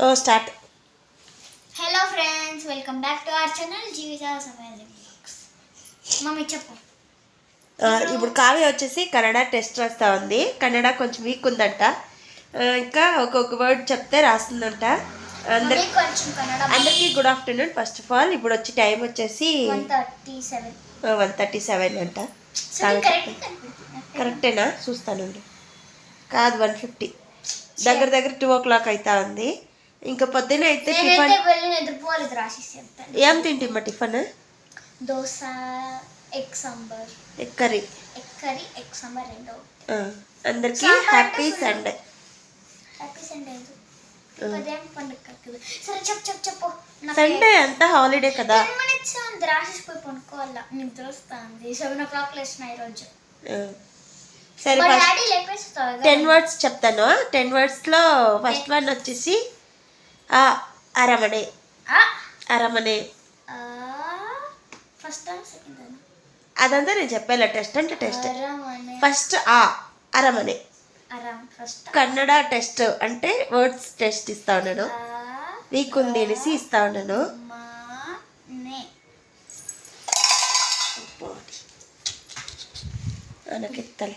Oh start hello friends welcome back to our channel Jeevitha mummy చెప్పు. ఆ, ఇప్పుడు కావ్య వచ్చేసి కన్నడ టెస్ట్ రాస్తా ఉంది. కన్నడ కొంచెం వీక్ ఉందంట. ఆ, ఇంకా ఒక్కొక్క వర్డ్ చెప్తే రాస్తుందంట. అందరి మమ్మీ కొంచెం కన్నడ అందరికీ good afternoon first of all ఇప్పుడు వచ్చి టైం వచ్చేసి one thirty seven one thirty seven అంట కరెక్టేనా చూస్తాను కాదు వన్ ఫిఫ్టీ దగ్గర దగ్గర టూ ఓ క్లాక్ అవుతా ఉంది. ఇంకా పొద్దున అయితే టిఫన్ ఏం తింటిమ్మా tiffin? Dosa egg sambar. Curry. Egg curry egg sambar రెండో అందరికీ happy Sunday. Happy Sunday Sunday అంతా హాలిడే కదా. పనుకోవాలా? నిద్ర వస్తుంది. సెవెన్ ఓ క్లాక్ లేచిన ఈరోజు ఆ. సరే టెన్ వర్డ్స్ చెప్తాను. టెన్ వర్డ్స్లో ఫస్ట్ వన్ వచ్చేసి ఆ అరమనే అరమనే ఫస్ట్ సెకండ్ అదంతా నేను చెప్పాను టెస్ట్ అంటే టెస్ట్ ఫస్ట్ ఆ అరమనే అరామ్ ఫస్ట్ కన్నడ టెస్ట్ అంటే వర్డ్స్ టెస్ట్ ఇస్తా ఉన్నాను వీక్ ఉంది అనేసి ఇస్తా ఉన్నాను నాకు ఎత్తాలి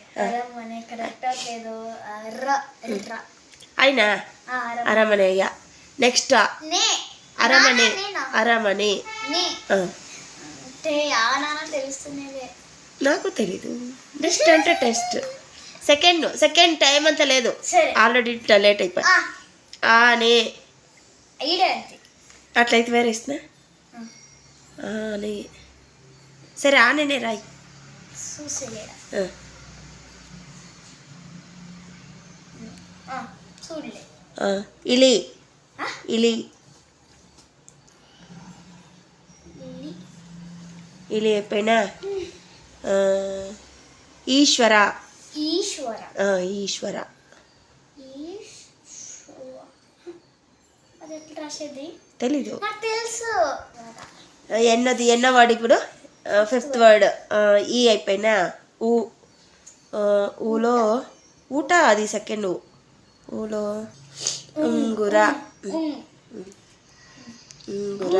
అయినా అరమనే అయ్యా నెక్స్ట్ అరమనే? అరమనే. నాన్న తెలుస్తున్నదే. నాకు తెలీదు. టెస్ట్ అంటే టెస్ట్ సెకండ్ సెకండ్ టైం అంత లేదు. ఆల్రెడీ లేట్ అయిపోయి ఆనే అట్లయితే వేరే ఇస్తున్నా? ఆనే సరే ఆనేనే రాయి. ఇలి? ఇలి. ఇలి. అయిపోయినా ఈశ్వర. ఈశ్వర. ఈశ్వర. తెలీదు. ఎన్నది? ఎన్న వర్డ్ ఇప్పుడు? ఫిఫ్త్ వర్డ్ ఈ అయిపోయినా? ఊ. ఊలో. ఊట అది సెకండ్ ఊలో. ఉంగుర ఉంగుర.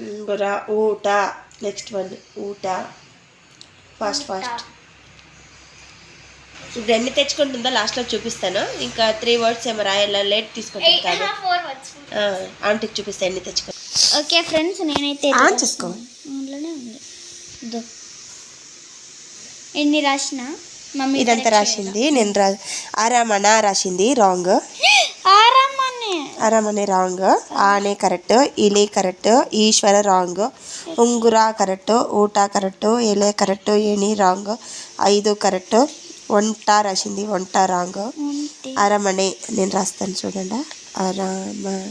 ఉంగుర ఊట. నెక్స్ట్ వన్ ఊట. ఫాస్ట్ ఫాస్ట్ ఇప్పుడు ఎన్ని తెచ్చుకుంటుందో? లాస్ట్లో చూపిస్తాను? ఇంకా త్రీ వర్డ్స్ ఏమో రాయాల? లేట్ తీసుకుంటాను కాదు ఆంటీకి చూపిస్తా ఎన్ని తెచ్చుకో. ఓకే ఫ్రెండ్స్ నేనైతే ఆన్ చేసుకో. అందులోనే ఉంది. ఇదో. ఎన్ని రాసిన? ఇదంతా రాసింది. నేను రా ఆరామణ రాసింది రాంగ్. అరమనే రాంగ్. ఆనే కరెక్ట్ ఇలే కరెక్ట్ ఈశ్వర రాంగ్. ఉంగుర కరెక్ట్ ఊట కరెక్ట్ ఎలే కరెక్ట్ ఏని రాంగ్. ఐదు కరెక్ట్. వంట రాసింది వంట రాంగ్. అరమనే నేను రాస్తాను చూడండి. అరమ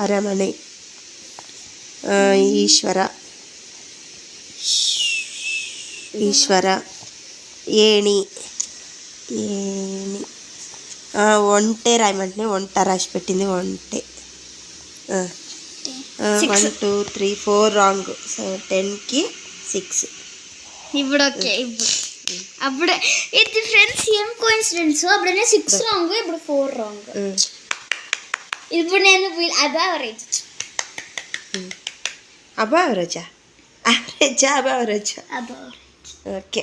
అరమనే ఆ, ఈశ్వర. ఈశ్వర. ఏణి. ఏణి. ఒంటె రాయమంటే వంట రాసి పెట్టింది ఒంటె one two three four wrong. So టెన్కి సిక్స్. ఇప్పుడు ఓకే ఇప్పుడు. అప్పుడే. ఇది ఫ్రెండ్స్ ఏం కోఇన్సిడెన్స్ అప్పుడనే సిక్స్ రాంగ్ ఇప్పుడు ఫోర్ రాంగ్. ఇప్పుడు నేను అదే అవరేజ్ అబ్బా అవరేజా అవరేజా అబ్బా అవరేజా అదే ఓకే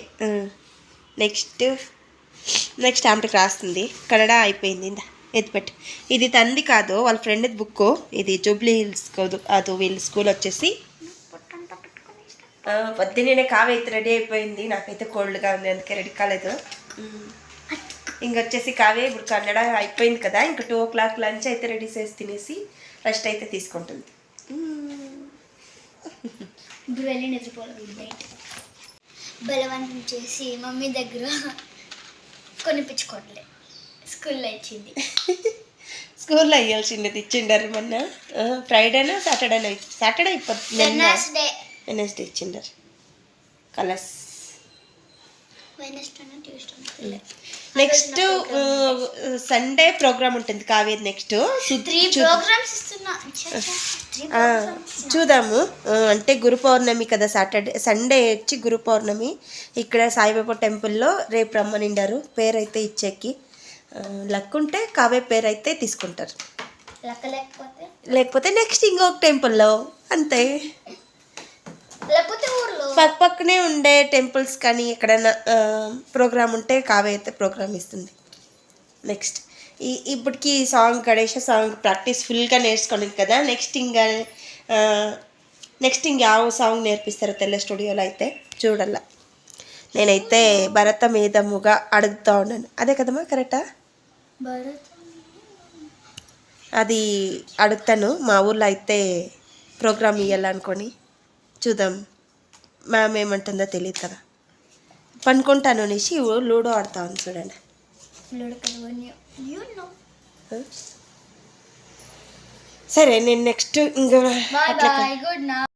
నెక్స్ట్ నెక్స్ట్ ఆమెకి రాస్తుంది. కన్నడ అయిపోయింది. ఇందా ఎత్తిపెట్టు. ఇది తంది కాదు వాళ్ళ ఫ్రెండ్ బుక్ ఇది జూబ్లీ హిల్స్ కాదు అది వీళ్ళ స్కూల్ వచ్చేసి. ఆ, పొద్దున్నే కావే అయితే రెడీ అయిపోయింది. నాకైతే కోల్డ్గా ఉంది అందుకే రెడీ కాలేదు. ఇంకొచ్చేసి కావే ఇప్పుడు కన్నడ అయిపోయింది కదా ఇంకా టూ ఓ క్లాక్ లంచ్ అయితే రెడీ చేసి తినేసి రెస్ట్ అయితే తీసుకుంటుంది. ఇప్పుడు వెళ్ళి నిద్రపోలేదు బలవంతం చేసి మమ్మీ దగ్గర కొనిపించుకోవట్లే స్కూల్లో ఇచ్చింది. స్కూల్లో అయ్యాల్సింది ఇచ్చిండారు మొన్న. ఫ్రైడేనా సాటర్డేనా? సాటర్డే ఇప్పుడు వెనస్డే వెనస్డే ఇచ్చిండారు. కలర్స్. నెక్స్ట్ సండే ప్రోగ్రామ్ ఉంటుంది కావేది నెక్స్ట్ త్రీ చూద్దాము. ఆ, అంటే గురు పౌర్ణమి కదా సాటర్డే సండే వచ్చి గురు పౌర్ణమి. ఇక్కడ సాయిబాబా టెంపుల్లో రేపు రమ్మనిండారు పేరైతే ఇచ్చేకి. లక్ ఉంటే కావ్య పేరు అయితే తీసుకుంటారు లేకపోతే? నెక్స్ట్ ఇంకొక టెంపుల్లో. అంతే. లేకపోతే పక్క పక్కనే ఉండే టెంపుల్స్ కానీ ఎక్కడైనా ప్రోగ్రామ్ ఉంటే కావ్య అయితే ప్రోగ్రామ్ ఇస్తుంది. నెక్స్ట్ ఈ ఇప్పటికి ఈ సాంగ్ గణేష సాంగ్ ప్రాక్టీస్ ఫుల్గా నేర్చుకోలేదు కదా. నెక్స్ట్ ఇంకా నెక్స్ట్ ఇంకా సాంగ్ నేర్పిస్తారో తెల్ల స్టూడియోలో అయితే చూడాల. నేనైతే భరత మేధముగా అడుగుతా ఉన్నాను. అదే కదమ్మా కరెక్టా? అది అడుగుతాను. మా ఊర్లో అయితే ప్రోగ్రామ్ ఇవ్వాలనుకొని చూద్దాం. మ్యామ్ ఏమంటుందో తెలియదు కదా. పనుకుంటాను అనేసి లూడో ఆడతాను చూడండి. యూ నో సరే నేను నెక్స్ట్ ఇంకా